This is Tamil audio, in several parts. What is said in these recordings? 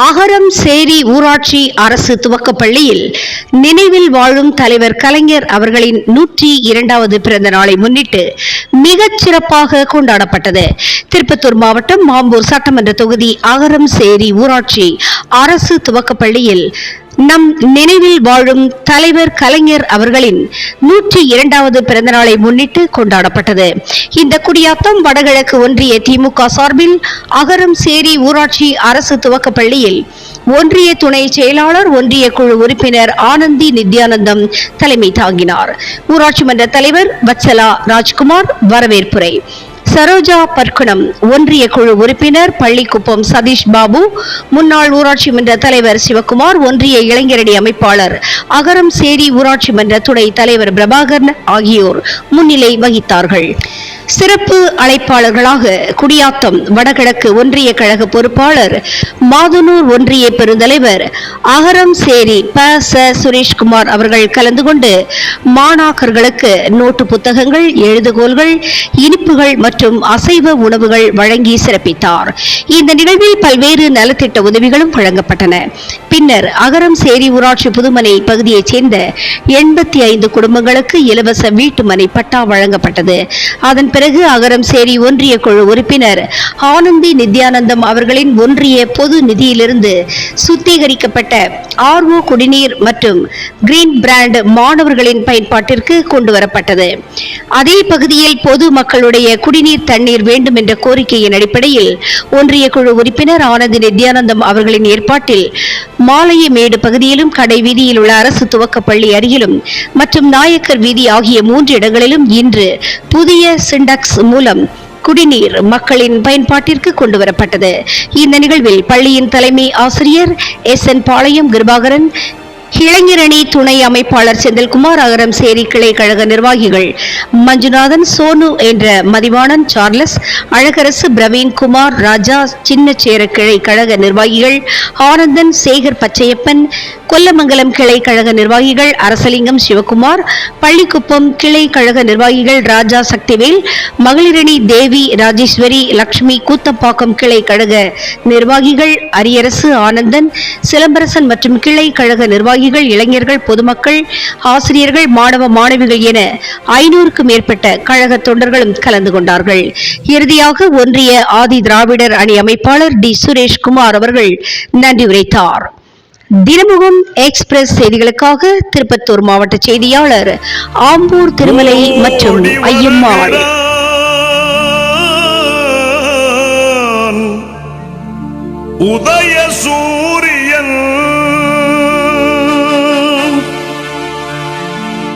அகரம் சேரி ஊராட்சி அரசு துவக்கப்பள்ளியில் நினைவில் வாழும் தலைவர் கலைஞர் அவர்களின் நூற்றி இரண்டாவது பிறந்த நாளை முன்னிட்டு மிகச் சிறப்பாக கொண்டாடப்பட்டது. திருப்பத்தூர் மாவட்டம் மாம்பூர் சட்டமன்ற தொகுதி அகரம் சேரி ஊராட்சி அரசு துவக்கப்பள்ளியில் நம் நினைவில் வாழும் தலைவர் கலைஞர் அவர்களின் நூற்றி இரண்டாவது பிறந்த நாளை முன்னிட்டு கொண்டாடப்பட்டது. இந்த குடியாத்தம் வடகிழக்கு ஒன்றிய திமுக சார்பில் அகரம் சேரி ஊராட்சி அரசு துவக்கப் பள்ளியில் ஒன்றிய துணை செயலாளர் ஒன்றிய குழு உறுப்பினர் ஆனந்தி நித்யானந்தம் தலைமை தாங்கினார். ஊராட்சி மன்ற தலைவர் வச்சலா ராஜ்குமார் வரவேற்புரை. சரோஜா பர்க்குணம் ஒன்றிய குழு உறுப்பினர் பள்ளிக்குப்பம் சதீஷ் பாபு முன்னாள் ஊராட்சி மன்ற தலைவர் சிவக்குமார் ஒன்றிய இளைஞரணி அமைப்பாளர் அகரம் சேரி ஊராட்சி மன்ற துணை தலைவர் பிரபாகரன் ஆகியோர் முன்னிலை வகித்தார்கள். சிறப்பு அழைப்பாளர்களாக குடியாத்தம் வடகிழக்கு ஒன்றிய கழக பொறுப்பாளர் மாதுனூர் ஒன்றிய பெருந்தலைவர் அகரம் சேரி ப ச சுரேஷ்குமார் அவர்கள் கலந்து கொண்டு மாணாக்கர்களுக்கு நோட்டு புத்தகங்கள் எழுதுகோல்கள் இனிப்புகள் மற்றும் அசைவ உணவுகள் வழங்கி சிறப்பித்தார். இந்த நிகழ்வில் பல்வேறு நலத்திட்ட உதவிகளும் வழங்கப்பட்டன. பின்னர் அகரம் சேரி ஊராட்சி புதுமனை பகுதியைச் சேர்ந்த எண்பத்தி ஐந்து குடும்பங்களுக்கு இலவச வீட்டுமனை பட்டா வழங்கப்பட்டது. அதன் பிறகு அகரம் சேரி ஒன்றிய குழு உறுப்பினர் ஆனந்தி நித்யானந்தம் அவர்களின் ஒன்றிய பொது நிதியிலிருந்து சுத்திகரிக்கப்பட்ட ஆர்ஓ குடிநீர் மற்றும் கிரீன் பிராண்ட் மாணவர்களின் பயன்பாட்டிற்கு கொண்டு வரப்பட்டது அதே பகுதியில் பொது மக்களுடைய குடிநீர் தண்ணீர் வேண்டும் என்ற கோரிக்கையின் அடிப்படையில் ஒன்றிய குழு உறுப்பினர் ஆனந்தி நித்யானந்தம் அவர்களின் ஏற்பாட்டில் மாலையமேடு பகுதியிலும் கடை வீதியில் உள்ள அரசு துவக்கப்பள்ளி அருகிலும் மற்றும் நாயக்கர் வீதி ஆகிய மூன்று இடங்களிலும் இன்று புதிய சிண்டக்ஸ் மூலம் குடிநீர் மக்களின் பயன்பாட்டிற்கு கொண்டு வரப்பட்டது இந்த நிகழ்வில் பள்ளியின் தலைமை ஆசிரியர் எஸ் என் பாளையம் கிருபாகரன் இளைஞரணி துணை அமைப்பாளர் செந்தில்குமார் அகரம் சேரி கிளை கழக நிர்வாகிகள் மஞ்சுநாதன் சோனு என்ற மதிவாணன் சார்லஸ் அழகரசு பிரவீன்குமார் ராஜா சின்னச்சேர கிளை கழக நிர்வாகிகள் ஆனந்தன் சேகர் பச்சையப்பன் கொல்லமங்கலம் கிளை கழக நிர்வாகிகள் அரசலிங்கம் சிவகுமார் பள்ளிக்குப்பம் கிளை கழக நிர்வாகிகள் ராஜா சக்திவேல் மகளிரணி தேவி ராஜேஸ்வரி லட்சுமி கூத்தப்பாக்கம் கிளை கழக நிர்வாகிகள் அரியரசு ஆனந்தன் சிலம்பரசன் மற்றும் கிளை கழக நிர்வாகிகள் இளைஞர்கள் பொதுமக்கள் ஆசிரியர்கள் மாணவ மாணவிகள் என ஐநூறுக்கும் மேற்பட்ட கழக தொண்டர்களும் கலந்து கொண்டார்கள். இறுதியாக ஒன்றிய ஆதி திராவிடர் அணி அமைப்பாளர் டி சுரேஷ்குமார் அவர்கள் நன்றி உரைத்தார். தினமுகம் எக்ஸ்பிரஸ் செய்திகளுக்காக திருப்பத்தூர் மாவட்ட செய்தியாளர் ஆம்பூர் திருமலை மற்றும் ஐயம்மாள். உதய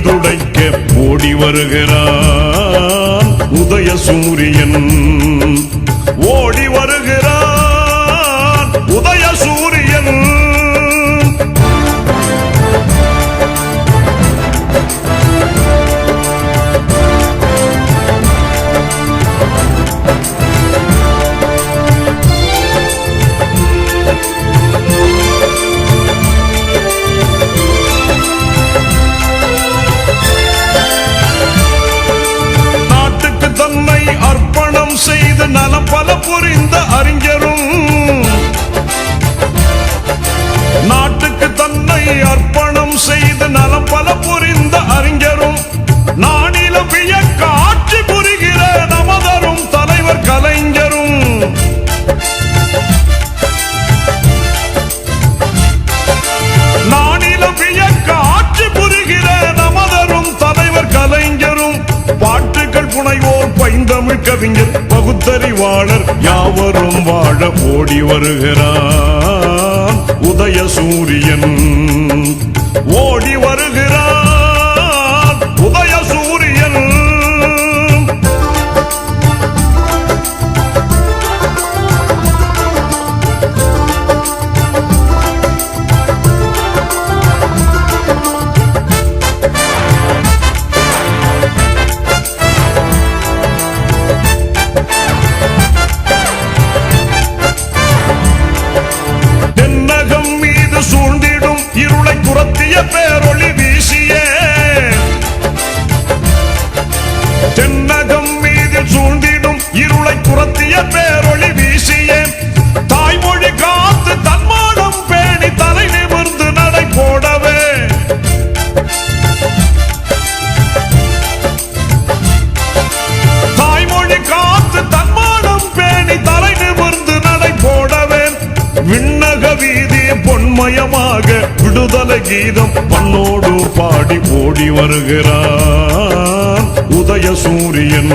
கண்ணீர் துடைக்க ஓடி வருகிறான் உதய சூரியன் ஓடி வருகிறான் உதய சூரியன் தமிழ் கவிஞர் பகுத்தறிவாளர் யாவரும் வாழ ஓடி வருகிறார். உதய சூரியன் ஓடி மயமாக விடுதலை கீதம் பண்ணோடு பாடி ஓடி வருகிறான். உதய சூரியன்